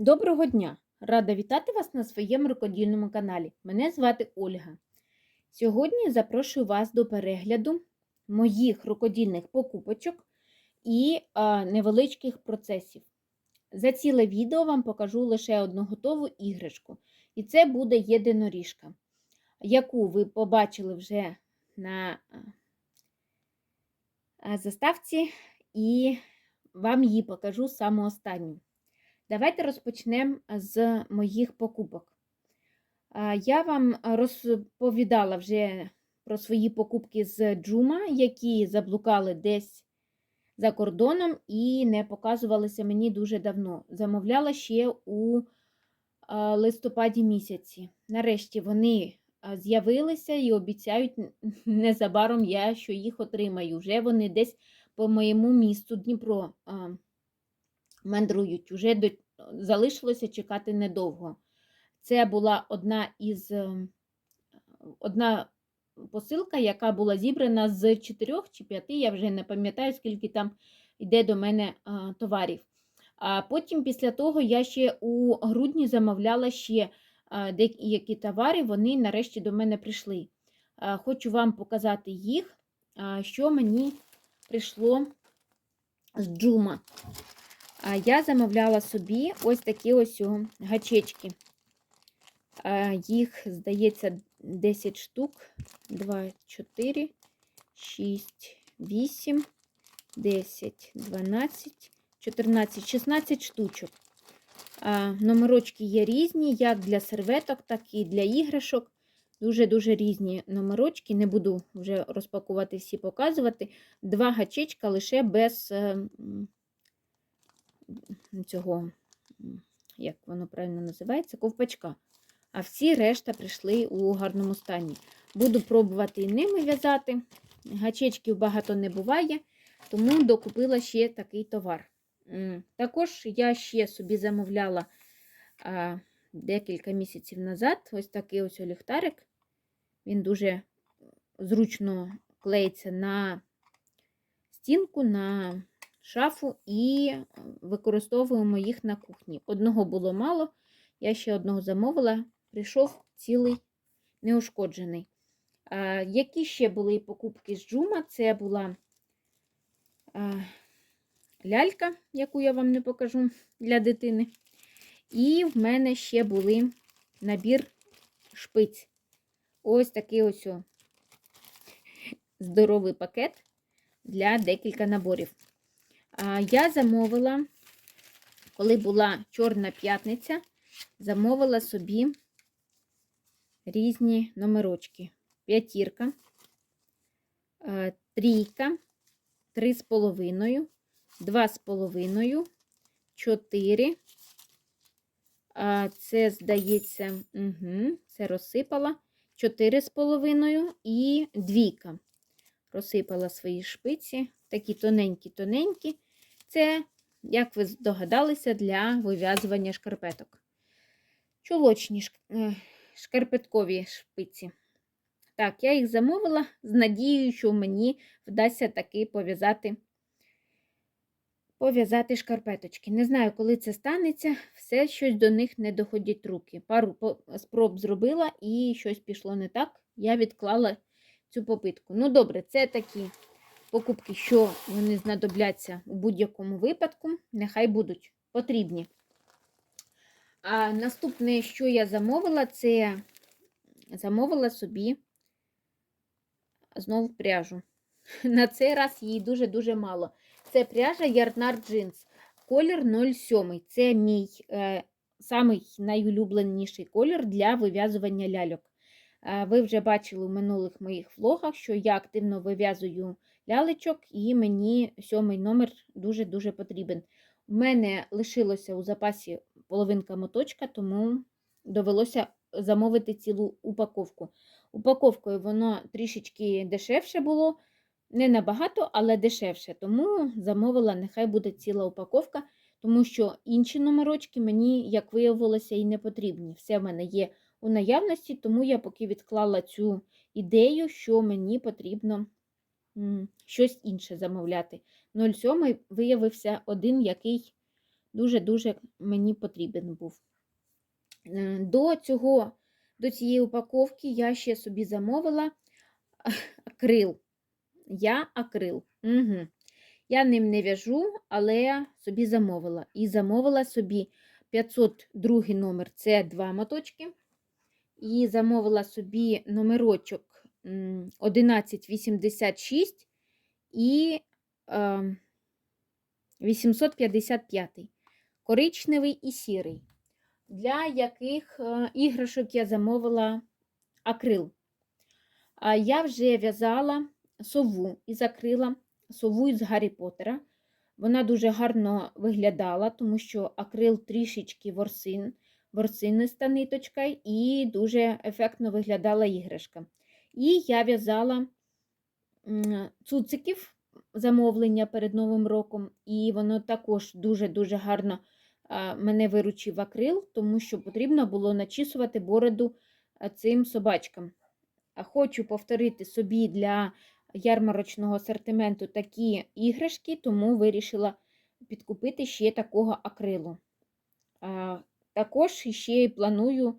Доброго дня! Рада вітати вас на своєму рукодільному каналі. Мене звати Ольга. Сьогодні запрошую вас до перегляду моїх рукодільних покупочок і а, невеличких процесів. За ціле відео вам покажу лише одну готову іграшку, і це буде єдиноріжка, яку ви побачили вже на заставці, і вам її покажу саме останню. Давайте розпочнемо з моїх покупок. Я вам розповідала вже про свої покупки з Джума, які заблукали десь за кордоном і не показувалися мені дуже давно. Замовляла ще у листопаді місяці. Нарешті вони з'явилися і обіцяють незабаром я, що їх отримаю. Вже вони десь по моєму місту Дніпро мандрують. Уже до... залишилося чекати недовго. Це була одна із одна посилка, яка була зібрана з чотирьох чи п'яти, я вже не пам'ятаю, скільки там йде до мене а, товарів. А потім, після того, я ще у грудні замовляла ще деякі товари, вони нарешті до мене прийшли. А, хочу вам показати їх, що мені прийшло з джума. Я замовляла собі ось такі ось гачечки. Їх, здається, 10 штук. 2, 4, 6, 8, 10, 12, 14, 16 штучок. Номерочки є різні, як для серветок, так і для іграшок. Дуже-дуже різні номерочки. Не буду вже розпакувати всі показувати. Два гачечка лише без ем, цього, як воно правильно називається, ковпачка. А всі решта прийшли у гарному стані. Буду пробувати і ними в'язати. Гачечків багато не буває, тому докупила ще такий товар. Також я ще собі замовляла а, декілька місяців назад ось такий ось ліхтарик. Він дуже зручно клеїться на стінку, на шафу і використовуємо їх на кухні. Одного було мало, я ще одного замовила, прийшов цілий неушкоджений. Які ще були покупки з джума? Це була лялька, яку я вам не покажу для дитини. І в мене ще були набір шпиць. Ось такий ось здоровий пакет для декілька наборів. Я замовила, коли була Чорна п'ятниця, замовила собі різні номерочки. П'ятірка, трійка, три з половиною, два з половиною, чотири. Це, здається, угу, це розсипала чотири з половиною і двійка. Розсипала свої шпиці, такі тоненькі-тоненькі. Це, як ви здогадалися, для вив'язування шкарпеток. Чулочні е, шкарпеткові шпиці. Так, я їх замовила з надією, що мені вдасться таки пов'язати пов'язати шкарпеточки. Не знаю, коли це станеться, все щось до них не доходять руки. Пару спроб зробила і щось пішло не так. Я відклала цю попитку. Ну, добре, це такі покупки, що вони знадобляться у будь-якому випадку, нехай будуть потрібні. А наступне, що я замовила, це замовила собі знову пряжу. На цей раз її дуже-дуже мало. Це пряжа Ярнар Джинс, колір 07. Це мій е, самий найулюбленіший колір для вив'язування ляльок. Е, ви вже бачили у минулих моїх влогах, що я активно вив'язую лялечок, і мені сьомий номер дуже-дуже потрібен. У мене лишилося у запасі половинка моточка, тому довелося замовити цілу упаковку. Упаковкою воно трішечки дешевше було, не набагато, але дешевше. Тому замовила, нехай буде ціла упаковка, тому що інші номерочки мені, як виявилося, і не потрібні. Все в мене є у наявності, тому я поки відклала цю ідею, що мені потрібно щось інше замовляти. 07 виявився один, який Дуже-дуже мені потрібен був. Е, До цього, до цієї упаковки я ще собі замовила акрил. Я акрил. Угу. Я ним не в'яжу, але собі замовила. І замовила собі 502 номер це два моточки. І замовила собі номерочок 1186 і е, 855. Коричневий і сірий. Для яких е, іграшок я замовила акрил. Я вже в'язала сову із акрила, сову із Гаррі Поттера. Вона дуже гарно виглядала, тому що акрил трішечки ворсин, ворсиниста ниточка, і дуже ефектно виглядала іграшка. І я в'язала цуциків замовлення перед Новим роком, і воно також дуже-дуже гарно мене виручив акрил, тому що потрібно було начісувати бороду цим собачкам. Хочу повторити собі для ярмарочного асортименту такі іграшки, тому вирішила підкупити ще такого акрилу. Також ще й планую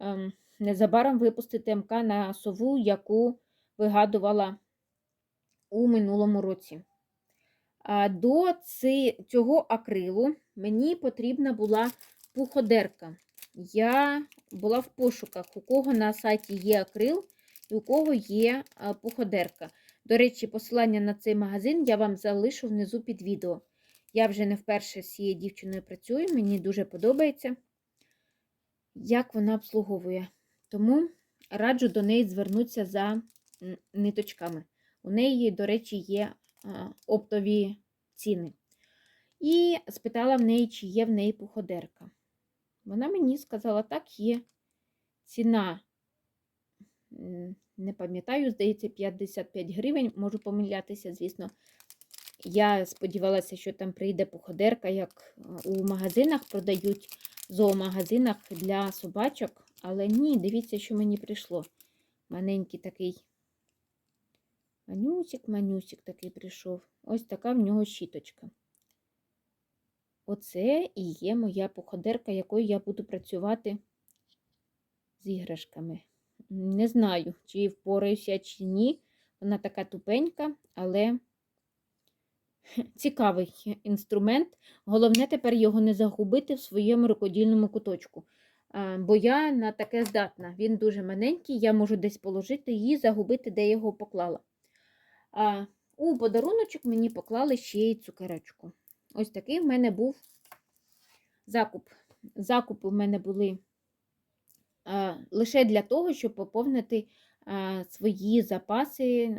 ем, незабаром випустити МК на сову, яку вигадувала у минулому році. До цього акрилу мені потрібна була пуходерка. Я була в пошуках, у кого на сайті є акрил і у кого є пуходерка. До речі, посилання на цей магазин я вам залишу внизу під відео. Я вже не вперше з цією дівчиною працюю, мені дуже подобається, як вона обслуговує. Тому раджу до неї звернутися за ниточками. У неї, до речі, є оптові ціни. І спитала в неї, чи є в неї пуходерка. Вона мені сказала, так, є. Ціна, не пам'ятаю, здається, 55 гривень. Можу помилятися, звісно. Я сподівалася, що там прийде пуходерка, як у магазинах продають, зоомагазинах для собачок. Але ні, дивіться, що мені прийшло. Маленький такий манюсик, манюсик такий прийшов. Ось така в нього щіточка. Оце і є моя походерка, якою я буду працювати з іграшками. Не знаю, чи впораюся, чи ні. Вона така тупенька, але цікавий інструмент. Головне тепер його не загубити в своєму рукодільному куточку. Бо я на таке здатна. Він дуже маленький, я можу десь положити і загубити, де його поклала. А у подаруночок мені поклали ще й цукерочку. Ось такий в мене був закуп. Закупи в мене були а, лише для того, щоб поповнити а, свої запаси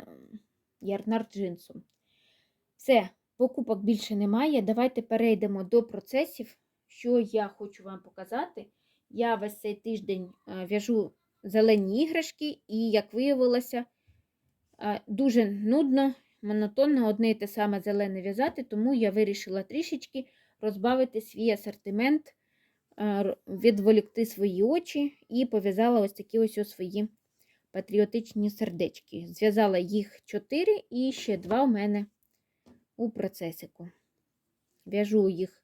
ярнар джинсом. Все, покупок більше немає. Давайте перейдемо до процесів, що я хочу вам показати. Я весь цей тиждень в'яжу зелені іграшки, і, як виявилося, дуже нудно, монотонно одне і те саме зелене в'язати, тому я вирішила трішечки розбавити свій асортимент, відволікти свої очі і пов'язала ось такі ось ось свої патріотичні сердечки. Зв'язала їх 4 і ще два у мене у процесику. В'яжу їх,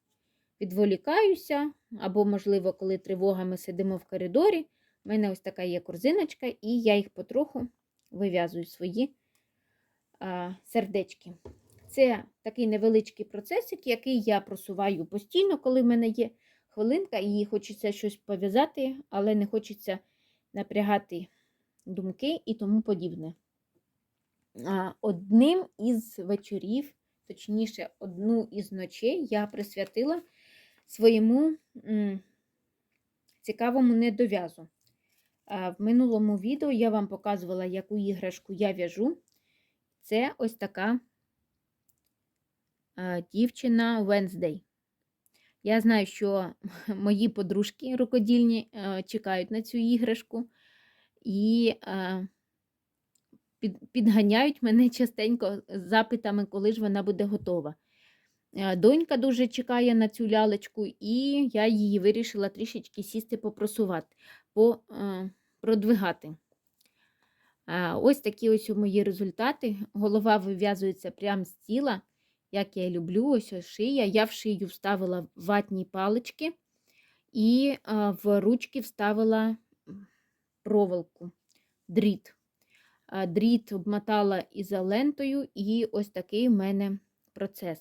відволікаюся, або, можливо, коли тривога ми сидимо в коридорі. У мене ось така є корзиночка, і я їх потроху вив'язую свої а, сердечки. Це такий невеличкий процесик, який я просуваю постійно, коли в мене є хвилинка, і хочеться щось пов'язати, але не хочеться напрягати думки і тому подібне. Одним із вечорів, точніше, одну із ночей я присвятила своєму цікавому недов'язу. В минулому відео я вам показувала, яку іграшку я в'яжу. Це ось така дівчина Wednesday. Я знаю, що мої подружки рукодільні чекають на цю іграшку і е, підганяють мене частенько з запитами, коли ж вона буде готова. Е, Донька дуже чекає на цю лялечку, і я її вирішила трішечки сісти попросувати, по, е, продвигати. Е, Ось такі ось мої результати. Голова вив'язується прямо з тіла. як я люблю, ось ось шия. Я в шию вставила ватні палички і в ручки вставила проволоку, дріт. Дріт обмотала ізолентою, і ось такий в мене процес.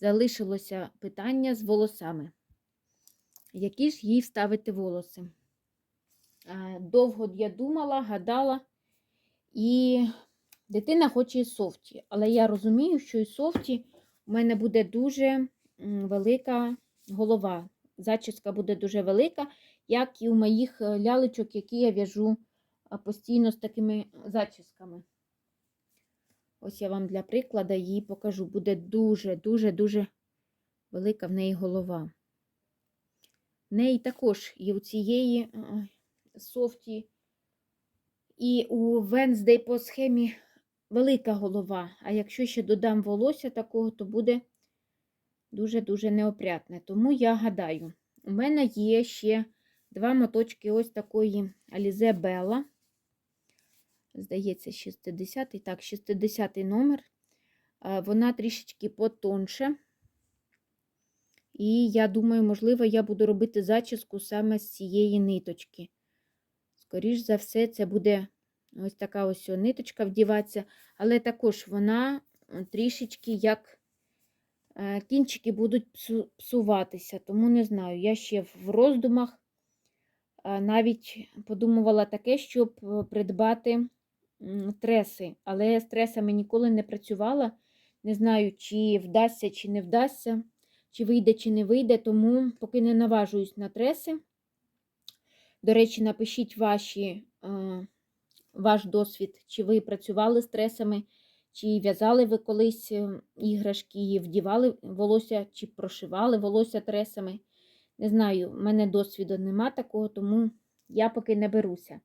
Залишилося питання з волосами. Які ж їй вставити волоси? Довго я думала, гадала, і дитина хоче і софті. Але я розумію, що і софті у мене буде дуже велика голова. Зачіска буде дуже велика, як і у моїх е, лялечок, які я в'яжу а, постійно з такими зачісками. Ось я вам для прикладу її покажу. Буде дуже-дуже-дуже велика в неї голова. В неї також і у цієї софті, і у Венздей по схемі велика голова. А якщо ще додам волосся такого, то буде дуже-дуже неопрятне. Тому я гадаю, у мене є ще два моточки ось такої Alize Bella. Здається, 60-й. Так, 60-й номер. Вона трішечки потонше. І я думаю, можливо, я буду робити зачіску саме з цієї ниточки. Скоріш за все, це буде ось така ось ниточка вдіватися, але також вона е, трішечки як е, кінчики будуть псуватися, тому не знаю. Я ще в роздумах е, навіть подумувала таке, щоб е, придбати треси, але з тресами ніколи не працювала. Не знаю, чи вдасться, чи не вдасться, чи вийде, чи не вийде, тому поки не наважуюсь на треси. До речі, напишіть ваші, е, ваш досвід, чи ви працювали з тресами, чи в'язали ви колись е, іграшки, вдівали волосся, чи прошивали волосся тресами. Не знаю, в мене досвіду нема такого, тому я поки не беруся.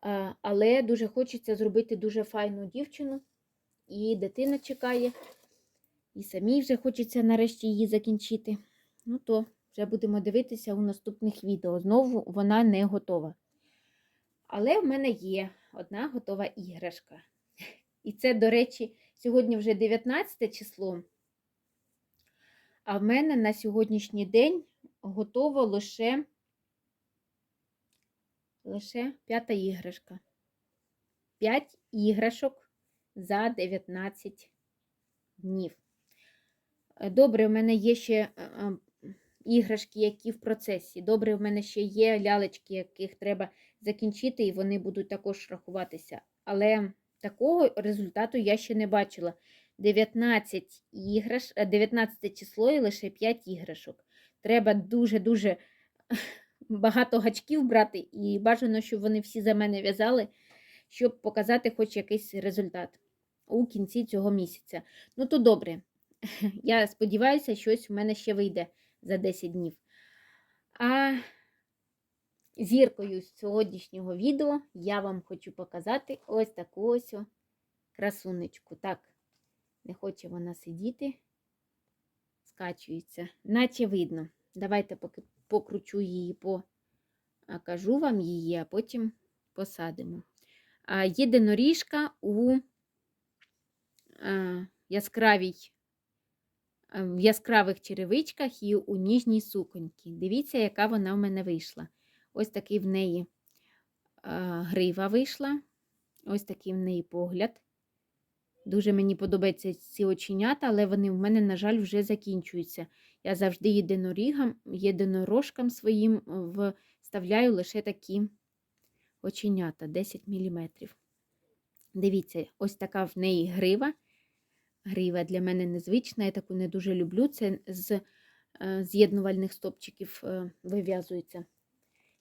А, Але дуже хочеться зробити дуже файну дівчину, і дитина чекає, і самій вже хочеться нарешті її закінчити. Ну то вже будемо дивитися у наступних відео. Знову вона не готова. Але в мене є одна готова іграшка. І це, до речі, сьогодні вже 19 число. А в мене на сьогоднішній день готово лише, лише п'ята іграшка. 5 іграшок за 19 днів. Е, Добре, у мене є ще е, е, іграшки, які в процесі. Добре, в мене ще є лялечки, яких треба закінчити, і вони будуть також рахуватися. Але такого результату я ще не бачила. 19 іграш, е, 19 число і лише 5 іграшок. Треба дуже-дуже багато гачків брати, і бажано, щоб вони всі за мене в'язали, щоб показати хоч якийсь результат у кінці цього місяця. Ну, то добре. Я сподіваюся, щось в мене ще вийде за 10 днів. А зіркою з сьогоднішнього відео я вам хочу показати ось таку ось красунечку. Так, не хоче вона сидіти, скачується, наче видно. Давайте поки покручу її, покажу вам її, а потім посадимо. Єдиноріжка у яскравій в яскравих черевичках і у ніжній суконьці. Дивіться, яка вона в мене вийшла. Ось такий в неї грива вийшла. Ось такий в неї погляд. Дуже мені подобаються ці оченята, але вони в мене, на жаль, вже закінчуються. Я завжди єдинорігам, єдинорожкам своїм е, вставляю лише такі оченята 10 мм. Дивіться, ось така в неї грива. Грива для мене незвична, я таку не дуже люблю. Це з е, з'єднувальних стопчиків е, вив'язується.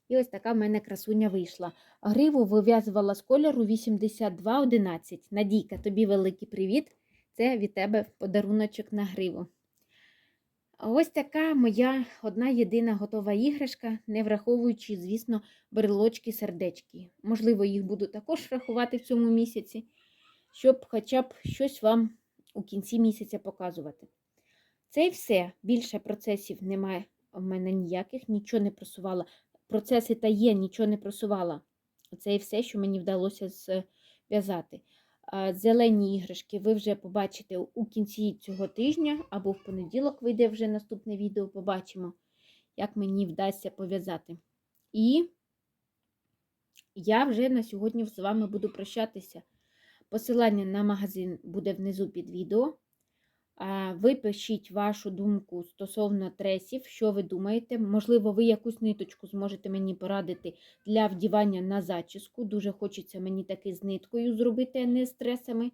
І ось така в мене красуня вийшла. Гриву вив'язувала з кольору 8211. Надійка, тобі великий привіт. Це від тебе подаруночок на гриву. Ось така моя одна єдина готова іграшка, не враховуючи, звісно, брелочки сердечки. Можливо, їх буду також рахувати в цьому місяці, щоб хоча б щось вам у кінці місяця показувати. Це і все. Більше процесів немає в мене ніяких, нічого не просувала. Процеси та є, нічого не просувала. Це і все, що мені вдалося зв'язати. А, Зелені іграшки ви вже побачите у кінці цього тижня або в понеділок вийде вже наступне відео, побачимо, як мені вдасться пов'язати. І я вже на сьогодні з вами буду прощатися. Посилання на магазин буде внизу під відео. А, Ви пишіть вашу думку стосовно тресів, що ви думаєте. Можливо, ви якусь ниточку зможете мені порадити для вдівання на зачіску. Дуже хочеться мені таки з ниткою зробити, а не з тресами.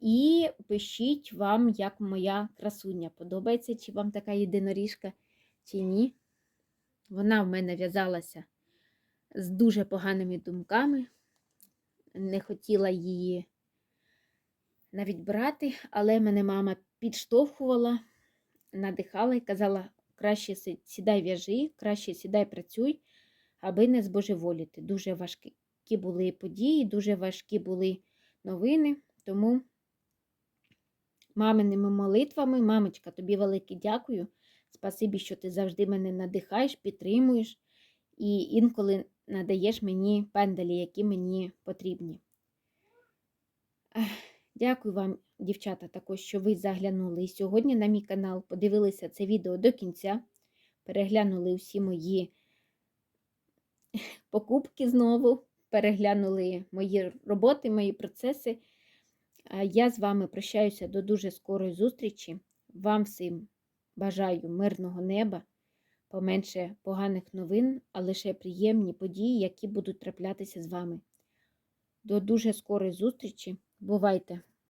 І пишіть вам, як моя красуня. Подобається, чи вам така єдиноріжка, чи ні. Вона в мене в'язалася з дуже поганими думками. Не хотіла її навіть брати, але мене мама підштовхувала, надихала і казала, краще сідай в'яжи, краще сідай працюй, аби не збожеволіти. Дуже важкі були події, дуже важкі були новини, тому маминими молитвами, мамочка, тобі велике дякую. Спасибі, що ти завжди мене надихаєш, підтримуєш і інколи надаєш мені пенделі, які мені потрібні. Дякую вам, дівчата, також, що ви заглянули сьогодні на мій канал, подивилися це відео до кінця, переглянули всі мої покупки знову, переглянули мої роботи, мої процеси. Я з вами прощаюся до дуже скорої зустрічі. Вам всім бажаю мирного неба, поменше поганих новин, а лише приємні події, які будуть траплятися з вами. До дуже скорої зустрічі. Бувайте!